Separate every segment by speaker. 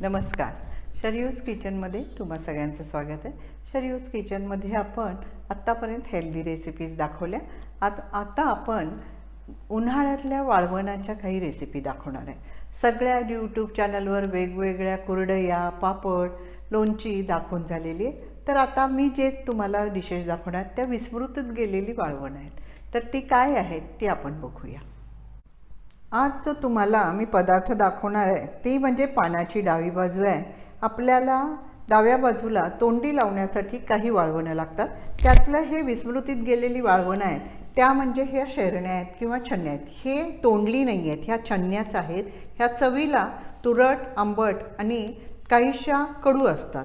Speaker 1: नमस्कार. शरयूज किचनमध्ये तुम्हा सगळ्यांचं स्वागत आहे. शरयूज किचनमध्ये आपण आत्तापर्यंत हेल्दी रेसिपीज दाखवल्या. आत आता आपण उन्हाळ्यातल्या वाळवणाच्या काही रेसिपी दाखवणार आहे. सगळ्या यूट्यूब चॅनलवर वेगवेगळ्या कुरडया पापड लोणची दाखवून झालेली आहे. तर आता मी जे तुम्हाला डिशेस दाखवणार त्या विस्मृतच गेलेली वाळवण आहेत. तर ती काय आहेत ती आपण बघूया. आज जो तुम्हाला मी पदार्थ दाखवणार आहे ती म्हणजे पानाची डावी बाजू आहे. आपल्याला डाव्या बाजूला तोंडी लावण्यासाठी काही वाळवणं लागतात. त्यातलं हे विस्मृतीत गेलेली वाळवणं आहेत त्या म्हणजे ह्या शेरण्या आहेत किंवा छन्न्या आहेत. हे तोंडली नाही आहेत ह्या छन्न्याच आहेत. ह्या चवीला तुरट आंबट आणि काहीशा कडू असतात.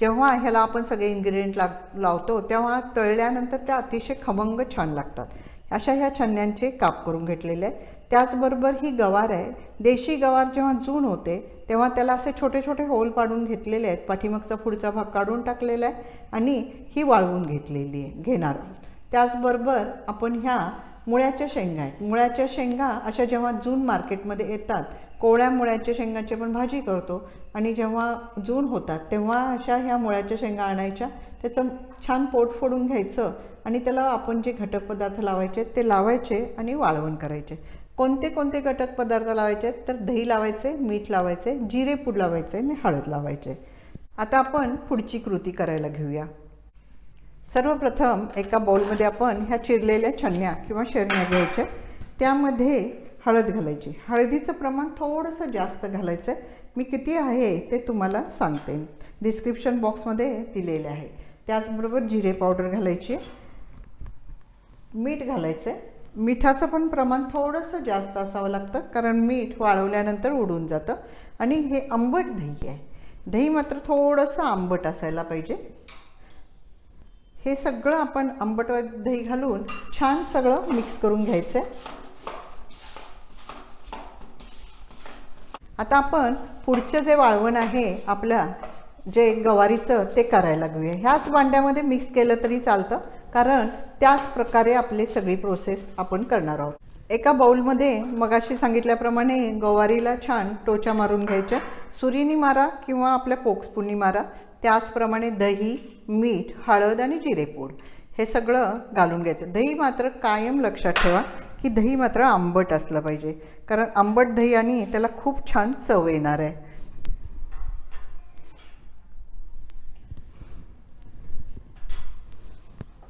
Speaker 1: जेव्हा ह्याला आपण सगळे इन्ग्रेडियंट लाग लावतो तेव्हा तळल्यानंतर त्या अतिशय खमंग छान लागतात. अशा ह्या छन्न्यांचे काप करून घेतलेले आहे त्याचबरोबर ही गवार आहे. देशी गवार जेव्हा जून होते तेव्हा त्याला असे छोटे छोटे होल पाडून घेतलेले आहेत. पाठीमागचा पुढचा भाग काढून टाकलेला आहे आणि ही वाळवून घेतलेली आहे घेणार आहोत. त्याचबरोबर आपण ह्या मुळ्याच्या शेंगा आहेत. मुळ्याच्या शेंगा अशा जेव्हा जून मार्केटमध्ये येतात कोवळ्या मुळ्याच्या शेंगाची आपण भाजी करतो आणि जेव्हा जून होतात तेव्हा अशा ह्या मुळ्याच्या शेंगा आणायच्या. त्याचं छान पोट फोडून घ्यायचं आणि त्याला आपण जे घटक पदार्थ लावायचे ते लावायचे आणि वाळवण करायचे. कोणते कोणते घटक पदार्थ लावायचे आहेत तर दही लावायचे मीठ लावायचे जिरे पूड लावायचे आणि हळद लावायचे. आता आपण पुढची कृती करायला घेऊया. सर्वप्रथम एका बाउलमध्ये आपण ह्या चिरलेल्या छन्या किंवा शेरण्या घ्यायच्या. त्यामध्ये हळद घालायची. हळदीचं प्रमाण थोडंसं जास्त घालायचं. आहे मी किती आहे ते तुम्हाला सांगते. डिस्क्रिप्शन बॉक्समध्ये दिलेले आहे. त्याचबरोबर जिरे पावडर घालायची. मीठ घालायचं आहे मिठाचं पण प्रमाण थोडंसं जास्त असावं लागतं कारण मीठ वाळवल्यानंतर उडून जातं. आणि हे आंबट दही आहे. दही मात्र थोडंसं आंबट असायला पाहिजे. हे सगळं आपण आंबट दही घालून छान सगळं मिक्स करून घ्यायचं आहे आता आपण पुढचं जे वाळवण आहे आपल्या जे गवारीचं ते करायला घेऊया ह्याच भांड्यामध्ये मिक्स केलं तरी चालतं. कारण त्याच प्रकारे आपली सगळी प्रोसेस आपण करणार आहोत. एका बाऊलमध्ये मगाशी सांगितल्याप्रमाणे गवारीला छान टोचा मारून घ्यायच्या. सुरीनी मारा किंवा आपल्या पोक्सपुनी मारा. त्याचप्रमाणे दही मीठ हळद आणि जिरेपूड हे सगळं घालून घ्यायचं. दही मात्र कायम लक्षात ठेवा की दही मात्र आंबट असलं पाहिजे. कारण आंबट दही आणि त्याला खूप छान चव येणार आहे.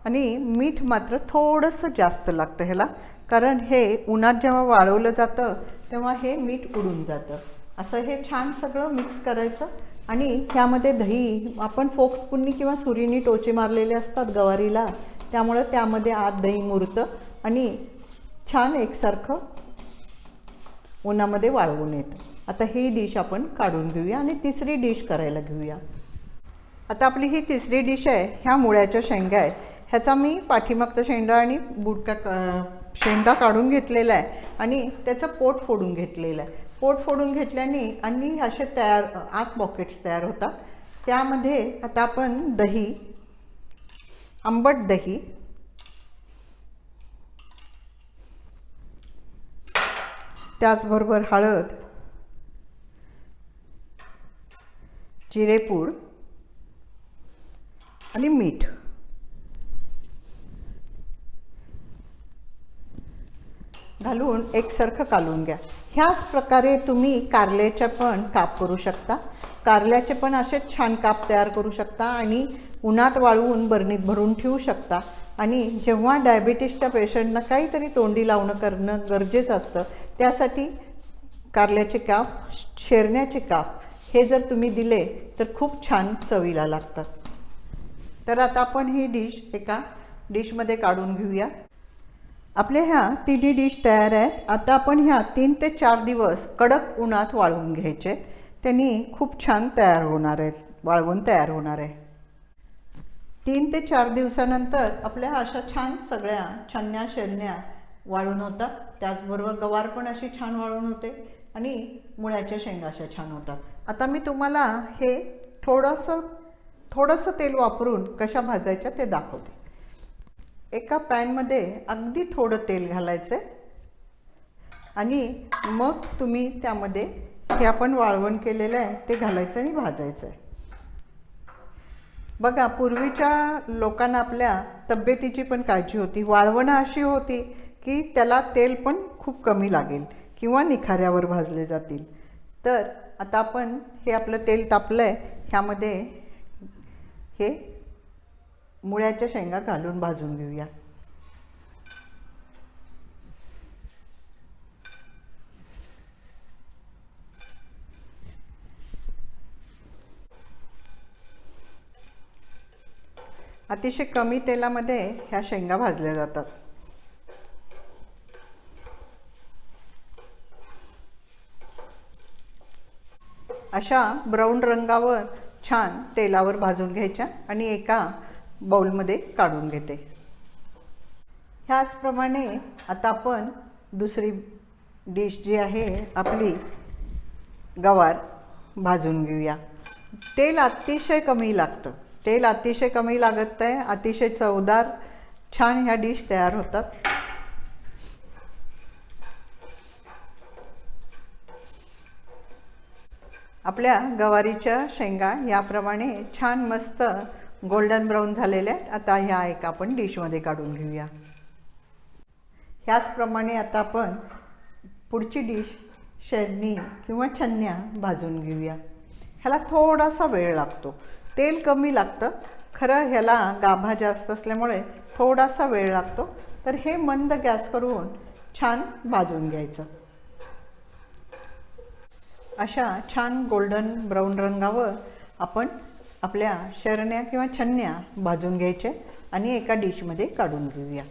Speaker 1: आणि मीठ मात्र थोडंसं जास्त लागतं ह्याला. कारण हे उन्हात जेव्हा वाळवलं जातं तेव्हा हे मीठ उडून जातं. असं हे छान सगळं मिक्स करायचं. आणि ह्यामध्ये दही आपण फोक्सपुन्नी किंवा सुरीनी टोचे मारलेले असतात गवारीला त्यामुळं त्यामध्ये आत दही मुरतं आणि छान एकसारखं उन्हामध्ये वाळवून येतं. आता ही डिश आपण काढून घेऊया आणि तिसरी डिश करायला घेऊया. आता आपली ही तिसरी डिश आहे ह्या मुळ्याच्या शेंगा आहेत. ह्याचा मी पाठीमागचा शेंडा आणि बुटका शेंडा काढून घेतलेला आहे आणि त्याचं पोट फोडून घेतलेलं आहे. पोट फोडून घेतल्याने आणि असे तयार आत पॉकेट्स तयार होतात. त्यामध्ये आता आपण दही आंबट दही त्याचबरोबर हळद जिरेपूड आणि मीठ. घालून एकसारखं कालून घ्या. ह्याच प्रकारे तुम्ही कारल्याच्या पण काप करू शकता. कारल्याचे पण असे छान काप तयार करू शकता आणि उन्हात वाळवून बरणीत भरून ठेवू शकता. आणि जेव्हा डायबिटीसच्या पेशंटना काहीतरी तोंडी लावणं करणं गरजेचं असतं त्यासाठी कारल्याचे काप शेरण्याचे काप हे जर तुम्ही दिले तर खूप छान चवीला लागतात. तर आता आपण ही डिश एका डिशमध्ये काढून घेऊया. आपल्या ह्या तिन्ही डिश तयार आहेत. आता आपण ह्या तीन ते चार दिवस कडक उन्हात वाळवून घ्यायचे. त्यांनी खूप छान तयार होणार आहेत. वाळवून तयार होणार आहे. तीन ते चार दिवसानंतर आपल्या अशा छान सगळ्या छन्न्या शेरण्या वाळून होतात. त्याचबरोबर गवार पण अशी छान वाळून होते आणि मुळ्याच्या शेंगा अशा छान होतात. आता मी तुम्हाला हे थोडंसं थोडंसं तेल वापरून कशा भाजायच्या ते दाखवते. एका पॅनमध्ये अगदी थोडं तेल घालायचं आणि मग तुम्ही त्यामध्ये हे आपण वाळवण केलेलं आहे ते घालायचं आणि भाजायचं आहे बघा पूर्वीच्या लोकांना आपल्या तब्येतीची पण काळजी होती. वाळवणं अशी होती की त्याला तेल पण खूप कमी लागेल किंवा निखाऱ्यावर भाजले जातील. तर आता आपण हे आपलं तेल तापलं आहे ह्यामध्ये हे मुळ्याच्या शेंगा घालून भाजून घेऊया. अतिशय कमी तेलामध्ये ह्या शेंगा भाजल्या जातात. अशा ब्राऊन रंगावर छान तेलावर भाजून घ्यायच्या आणि एका बाउलमध्ये काढून घेते. ह्याचप्रमाणे आता आपण दुसरी डिश जी आहे आपली गवार भाजून घेऊया. तेल अतिशय कमी लागतं. तेल अतिशय कमी लागत आहे अतिशय चवदार छान ह्या डिश तयार होतात. आपल्या गवारीच्या शेंगा याप्रमाणे छान मस्त गोल्डन ब्राऊन झालेल्या आहेत. आता ह्या एक आपण डिशमध्ये काढून घेऊया. ह्याचप्रमाणे आता आपण पुढची डिश शेरणी किंवा छन्न्या भाजून घेऊया. ह्याला थोडासा वेळ लागतो. तेल कमी लागतं. खरं ह्याला गाभा जास्त असल्यामुळे थोडासा वेळ लागतो. तर हे मंद गॅस करून छान भाजून घ्यायचं. अशा छान गोल्डन ब्राऊन रंगावर आपण आपल्या शरण्या किंवा छन्न्या भाजून घ्यायच्या आणि एका डिशमध्ये काढून घेऊया.